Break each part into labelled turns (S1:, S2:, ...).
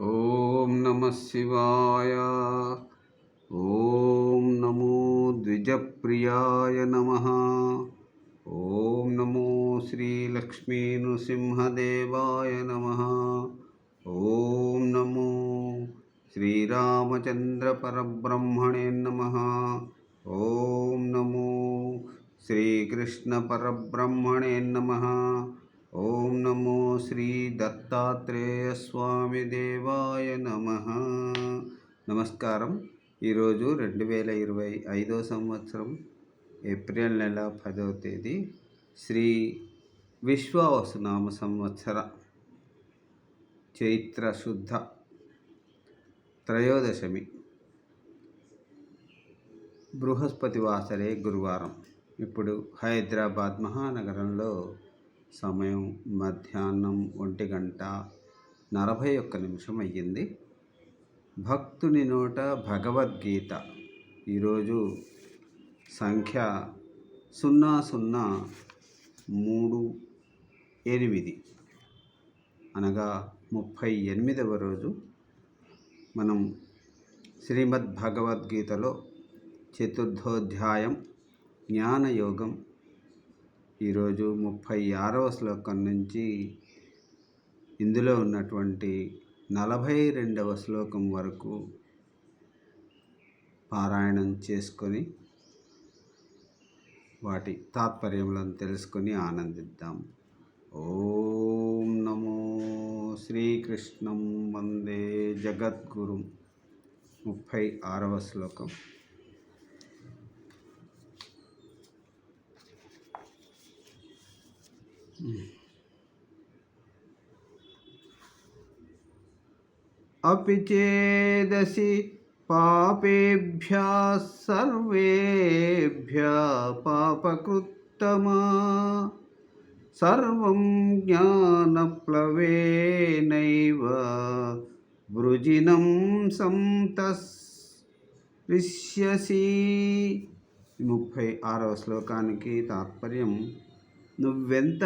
S1: ఓం నమ శివాయ. ఓం నమో ద్విజప్రియాయ నమ. ఓం నమో శ్రీలక్ష్మీ నృసింహదేవాయ నమ. ఓం నమో శ్రీరామచంద్ర పరబ్రహ్మణే నమ. ఓం నమో శ్రీకృష్ణ పరబ్రహ్మణే నమ. ఓం నమో శ్రీ దత్తాత్రేయ స్వామి దేవాయ నమ. నమస్కారం. ఈరోజు రెండు వేల ఇరవై ఐదో సంవత్సరం ఏప్రిల్ నెల పదవ తేదీ శ్రీ విశ్వావసునామ సంవత్సర చైత్ర శుద్ధ త్రయోదశమి బృహస్పతి వాసరే గురువారం. ఇప్పుడు హైదరాబాద్ మహానగరంలో సమయం మధ్యాహ్నం ఒంటి గంట నలభై ఒక్క నిమిషం అయ్యింది. భక్తుని నోట భగవద్గీత. ఈరోజు సంఖ్య సున్నా సున్నా మూడు ఎనిమిది. అనగా ముప్పై ఎనిమిదవ రోజు మనం శ్రీమద్ భగవద్గీతలో చతుర్థోధ్యాయం జ్ఞానయోగం ఈరోజు ముప్పై ఆరవ శ్లోకం నుంచి ఇందులో ఉన్నటువంటి నలభై రెండవ శ్లోకం వరకు పారాయణం చేసుకొని వాటి తాత్పర్యములను తెలుసుకొని ఆనందిద్దాం. ఓం నమో శ్రీకృష్ణం వందే జగద్గురు ముప్పై ఆరవ శ్లోకం. अपि चेदसि पापेभ्यः सर्वेभ्यः पापकृत्तमा सर्वं ज्ञानप्लवेनैव वृजिनं సంతరిష్యసి ముప్పై ఆరవ శ్లోకానికి తాత్పర్యం నువ్వెంత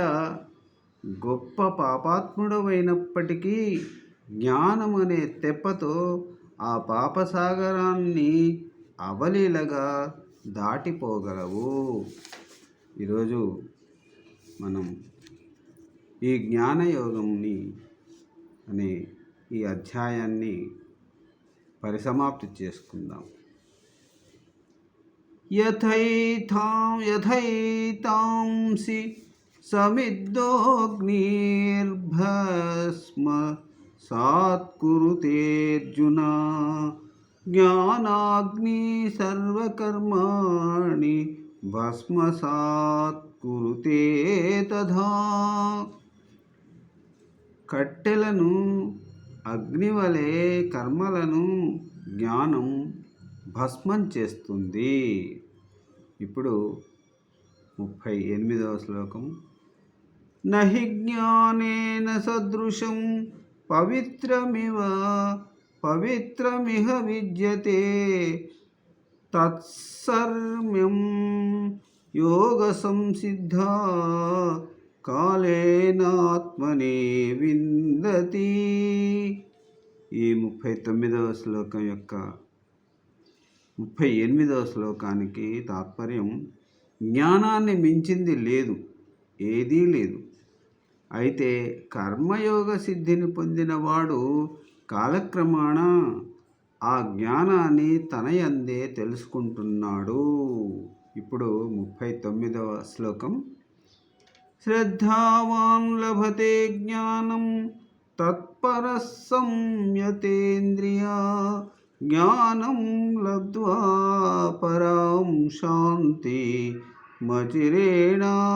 S1: గొప్ప పాపాత్ముడవైనప్పటికీ జ్ఞానం అనే తెప్పతో ఆ పాపసాగరాన్ని అవలీలగా దాటిపోగలవు. ఈరోజు మనం ఈ జ్ఞానయోగంని అనే ఈ అధ్యాయాన్ని పరిసమాప్తి చేసుకుందాం. యథైథాం యథైతాంసి సమిద్దోగ్నిర్భస్మ సాత్కురుతేర్జున జ్ఞానాగ్ని సర్వకర్మాణి భస్మ సాత్కురుతే తథా. కట్టెలను అగ్నివలే కర్మలను జ్ఞానం భస్మం చేస్తుంది. ఇప్పుడు ముప్పై ఎనిమిదవ శ్లోకం. నహి జ్ఞానేన సదృశం. పవిత్రమివ పవిత్రమిహ విద్యతే. తత్సర్మ్యం యోగ సంసిద్ధ కాలేనాత్మనే విందతి. ఈ ముప్పై తొమ్మిదవ శ్లోకం యొక్క ముప్పై ఎనిమిదవ శ్లోకానికి తాత్పర్యం జ్ఞానాన్ని మించింది లేదు ఏదీ లేదు. అయితే కర్మయోగ సిద్ధిని పొందినవాడు కాలక్రమాణ ఆ జ్ఞానాన్ని తనయందే తెలుసుకుంటున్నాడు. ఇప్పుడు ముప్పై తొమ్మిదవ శ్లోకం. శ్రద్ధావాన్ లభతే జ్ఞానం తత్పర సంయతేంద్రియా జ్ఞానం లబ్ధ్వా పరాం శాంతి మచిరేణాధిగచ్చతి.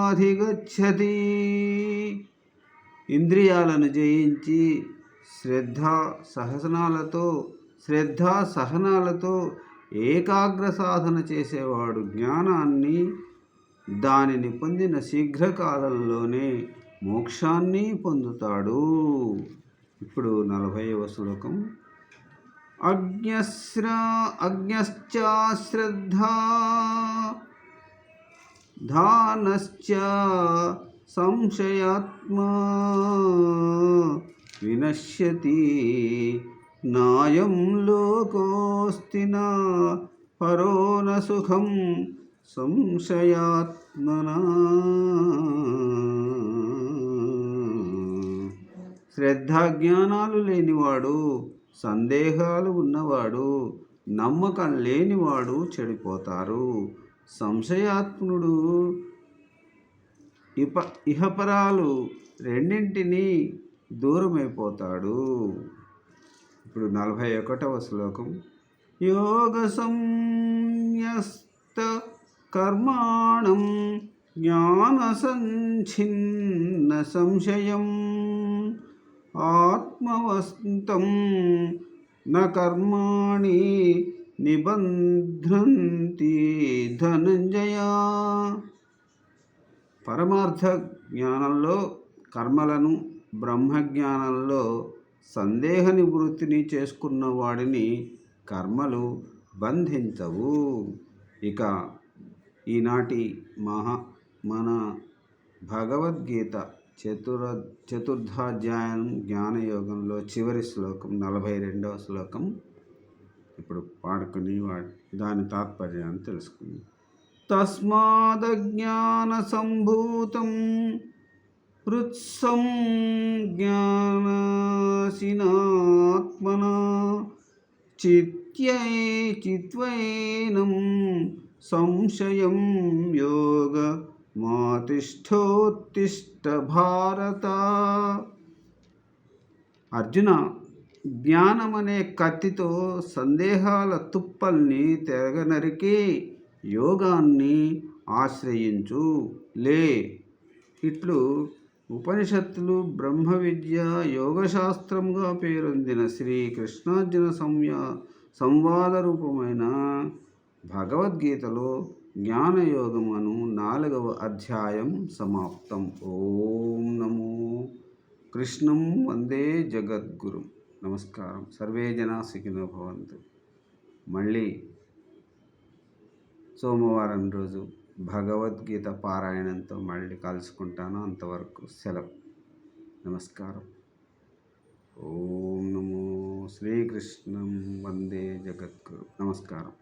S1: ఇంద్రియాలను జయించి శ్రద్ధ సహసనాలతో శ్రద్ధ సహనాలతో ఏకాగ్ర సాధన చేసేవాడు జ్ఞానాన్ని దానిని పొందిన శీఘ్రకాలంలోనే మోక్షాన్ని పొందుతాడు. ఇప్పుడు నలభైవ శ్లోకం. అజ్ఞశ్ర అజ్ఞశ్చాశ్రద్ధ ధానశ్చ సంశయాత్మా వినశ్యతి నాయం లోకోస్తి నా పరో సుఖం సంశయాత్మనా. శ్రద్ధాజ్ఞానాలు లేనివాడు సందేహాలు ఉన్నవాడు నమ్మకం లేనివాడు చెడిపోతారు. సంశయాత్ముడు ఇప ఇహపరాలు రెండింటినీ దూరమైపోతాడు. ఇప్పుడు నలభై ఒకటవ శ్లోకం. యోగ సంయస్త కర్మాణం జ్ఞాన సంఛిన్న సంశయం. ఆత్మవస్తం న కర్మాణి నిబంధ్రంతి ధనంజయ. పరమార్థ జ్ఞానంలో కర్మలను బ్రహ్మజ్ఞానంలో సందేహ నివృత్తిని చేసుకున్న వాడిని కర్మలు బంధించవు. ఇక ఈనాటి మహా మన భగవద్గీత చతుర చతుర్థాధ్యాయం జ్ఞానయోగంలో చివరి శ్లోకం నలభై రెండవ శ్లోకం. ఇప్పుడు పాడుకుని వాడి దాని తాత్పర్యాన్ని తెలుసుకుంది. తస్మాదజ్ఞానసంభూతం హృత్సం జ్ఞానసినాత్మన చిత్యై చిత్వైనం సంశయం యోగ మాతిష్ఠోత్తిష్ట భారత అర్జున జ్ఞానమనే కత్తితో సందేహాల తుప్పల్ని తెరగనరికి యోగాన్ని ఆశ్రయించు. లే. ఇట్లు ఉపనిషత్తులు బ్రహ్మ విద్య యోగశాస్త్రంగా పేరొందిన శ్రీ కృష్ణార్జున సంయా సంవాద రూపమైన భగవద్గీతలో జ్ఞానయోగం అను నాలుగవ అధ్యాయం సమాప్తం. ఓం నమో కృష్ణం వందే జగద్గురు. నమస్కారం. సర్వే జనా సుఖినో భవంతు. మళ్ళీ సోమవారం రోజు భగవద్గీత పారాయణంతో మళ్ళీ కలుసుకుంటాను. అంతవరకు సెలవు. నమస్కారం. ఓం నమో శ్రీకృష్ణం వందే జగద్గురు. నమస్కారం.